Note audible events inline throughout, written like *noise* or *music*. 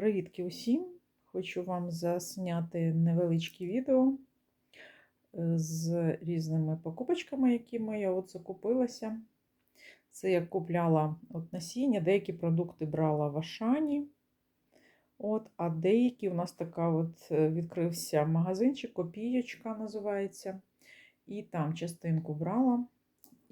Привітки усім! Хочу вам засняти невеличке відео е, з різними покупочками, якими я от закупилася. Це я купляла от насіння, деякі продукти брала в Ашані. От, а деякі у нас така от е, відкрився магазинчик, копієчка називається. І там частинку брала.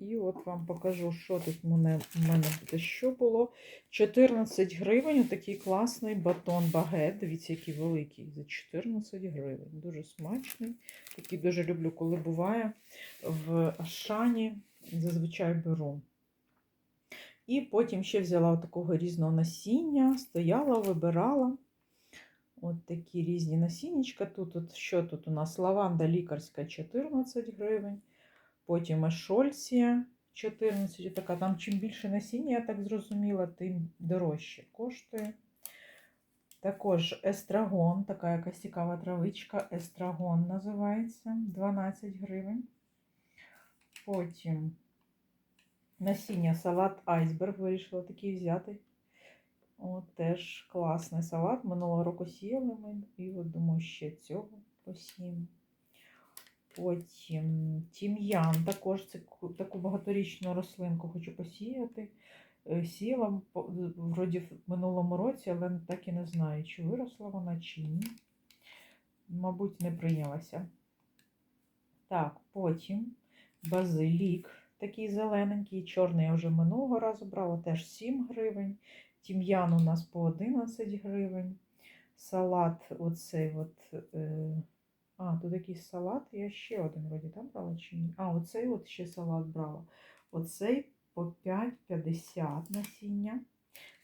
І от вам покажу, що тут в мене, в мене буде що було. 14 гривень, такий класний батон багет. Дивіться, який великий. За 14 гривень. Дуже смачний. Такий дуже люблю, коли буває в Ашані. Зазвичай беру. І потім ще взяла такого різного насіння, стояла, вибирала. От такі різні насіннячка. Тут от, що тут у нас? Лаванда лікарська 14 гривень. Потім ешольція 14. Така. Там чим більше насіння, я так зрозуміла, тим дорожче коштує. Також естрагон, така якась цікава травичка. Естрагон називається 12 гривень. Потім насіння салат айсберг вирішила такий взяти. От теж класний салат. Минулого року сіяли ми, і от думаю, ще цього посіємо. Потім тім'ян, також це таку багаторічну рослинку хочу посіяти. Е, Сіяла вроді в минулому році, але так і не знаю, чи виросла вона, чи ні. Мабуть, не прийнялася. Так, потім базилік, такий зелененький, чорний я вже минулого разу брала, теж 7 гривень. Тім'ян у нас по 11 гривень. Салат, оцей от. Е а, тут якийсь салат. Я ще один вроді там брала чи ні? А, оцей от ще салат брала. Оцей по 5,50 насіння.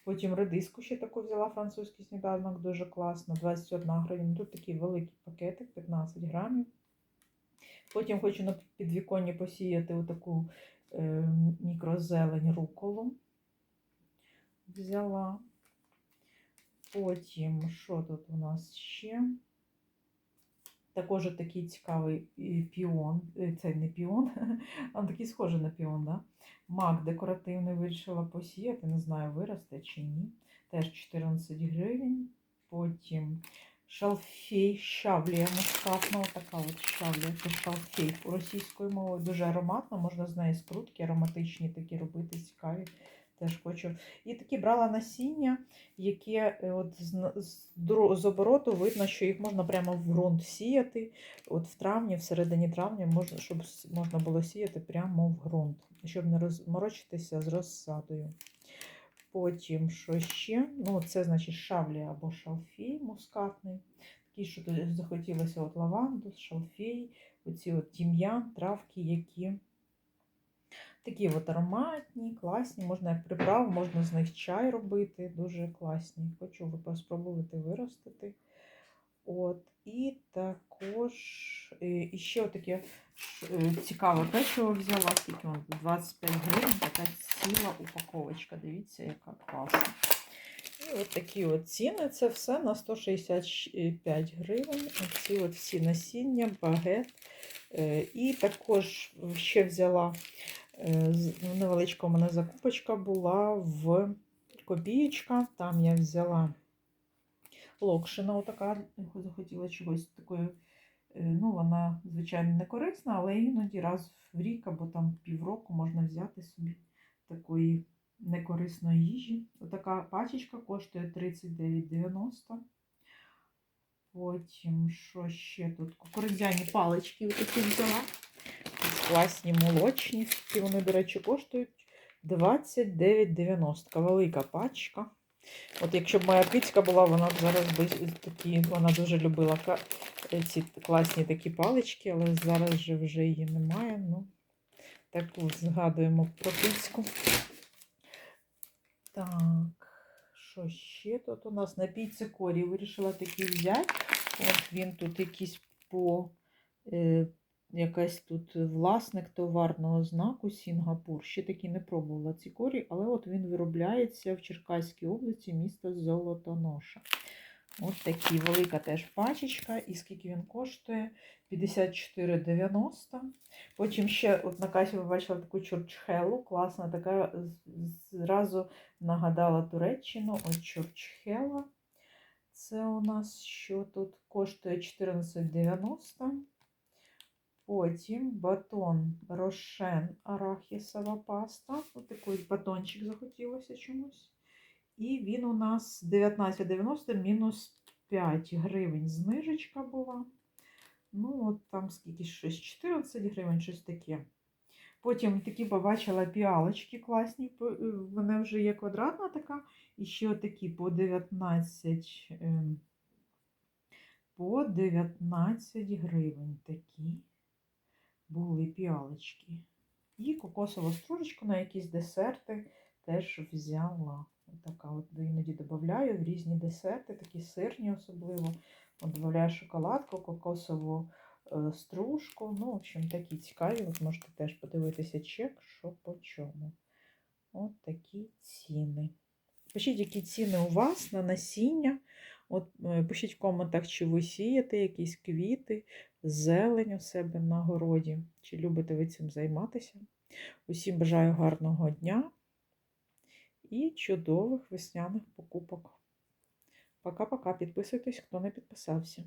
Потім редиску ще таку взяла французький сніданок, дуже класно, 21 гривня. Тут такий великий пакетик, 15 грамів. Потім хочу на підвіконні посіяти отаку е, мікрозелень руколу. Взяла. Потім, що тут у нас ще? Також такий цікавий піон, це не піон, *laughs* а такий схожий на піон. Да? Мак декоративний вирішила посіяти, не знаю, виросте чи ні. Теж 14 гривень. Потім шалфей, щавлія мускатна, така от щавлія, це шалфей російською мовою. Дуже ароматно, можна з неї скрутки ароматичні такі робити, цікаві. Теж хочу. І такі брала насіння, яке е, от з, обороту видно, що їх можна прямо в ґрунт сіяти. От В травні, в середині травня, можна, щоб можна було сіяти прямо в ґрунт, щоб не розморочитися з розсадою. Потім, що ще? Ну, це значить шавлі або шалфей мускатний. Такий, що захотілося от лаванду, шалфей, оці от тім'ян, травки, які. Такі от ароматні, класні, можна як приправ, можна з них чай робити, дуже класні. Хочу спробувати виростити. От, І також е, і ще таке е, цікаве печиво взяла, скільки воно 25 гривень, така ціла упаковочка. Дивіться, яка класна. І от такі от ціни. Це все на 165 гривень. Оці от всі насіння, багет. Е, і також ще взяла. Е, невеличка у мене закупочка була в копієчка. Там я взяла локшина, отака, захотіла чогось такої. Е, ну, вона, звичайно, не корисна, але іноді раз в рік або там півроку можна взяти собі такої некорисної їжі. Отака пачечка коштує 39,90. Потім, що ще тут? Кукурудзяні палички отакі взяла класні молочні. І вони, до речі, коштують 29,90. Велика пачка. От якщо б моя кицька була, вона б зараз би такі, вона дуже любила ці класні такі палички, але зараз же вже її немає. Ну, таку згадуємо про кицьку. Так, що ще тут у нас на піцикорі вирішила такий взяти. От він тут якийсь по е, якась тут власник товарного знаку Сінгапур. Ще таки не пробувала ці корі, але от він виробляється в Черкаській області міста Золотоноша. От такі велика теж пачечка. І скільки він коштує? 54,90. Потім ще от на касі ви бачили таку чурчхелу. Класна, така зразу нагадала Туреччину. От чурчхела. Це у нас що тут коштує 14,90. Потім батон Рошен арахісова паста. Ось такий батончик захотілося чомусь. І він у нас 19,90 мінус 5 гривень знижечка була. Ну, от там скільки щось 14 гривень, щось таке. Потім такі побачила піалочки класні. е, Вона вже є квадратна така. І ще такі по 19, ем, по 19 гривень такі були піалочки. І кокосова стружечка на якісь десерти теж взяла. Така от іноді додаю в різні десерти, такі сирні особливо. От Додаю шоколадку, кокосову е, стружку. Ну, в общем, такі цікаві. От можете теж подивитися чек, що по чому. От такі ціни. Пишіть, які ціни у вас на насіння. От, е, пишіть в коментах, чи ви сієте якісь квіти, зелень у себе на городі, чи любите ви цим займатися. Усім бажаю гарного дня і чудових весняних покупок. Пока-пока. Підписуйтесь, хто не підписався.